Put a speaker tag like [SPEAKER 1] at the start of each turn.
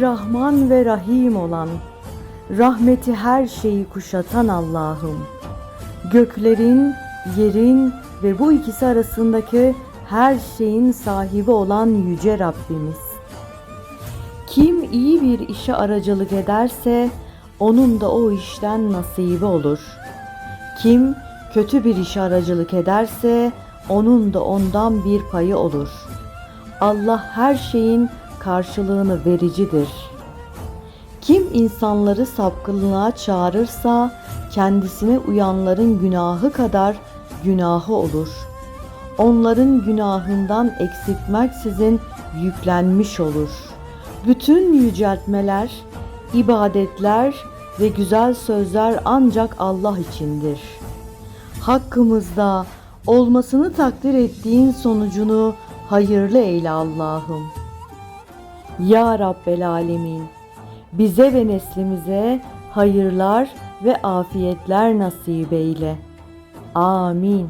[SPEAKER 1] Rahman ve Rahim olan, rahmeti her şeyi kuşatan Allah'ım. Göklerin, yerin ve bu ikisi arasındaki her şeyin sahibi olan yüce Rabbimiz. Kim iyi bir işe aracılık ederse onun da o işten nasibi olur. Kim kötü bir işe aracılık ederse onun da ondan bir payı olur. Allah her şeyin karşılığını vericidir. Kim insanları sapkınlığa çağırırsa kendisine uyanların günahı kadar günahı olur. Onların günahından eksiltmeksizin yüklenmiş olur. Bütün yüceltmeler, ibadetler ve güzel sözler ancak Allah içindir. Hakkımızda olmasını takdir ettiğin sonucunu hayırlı eyle Allah'ım. Ya Rabbel Alemin, bize ve neslimize hayırlar ve afiyetler nasip eyle. Amin.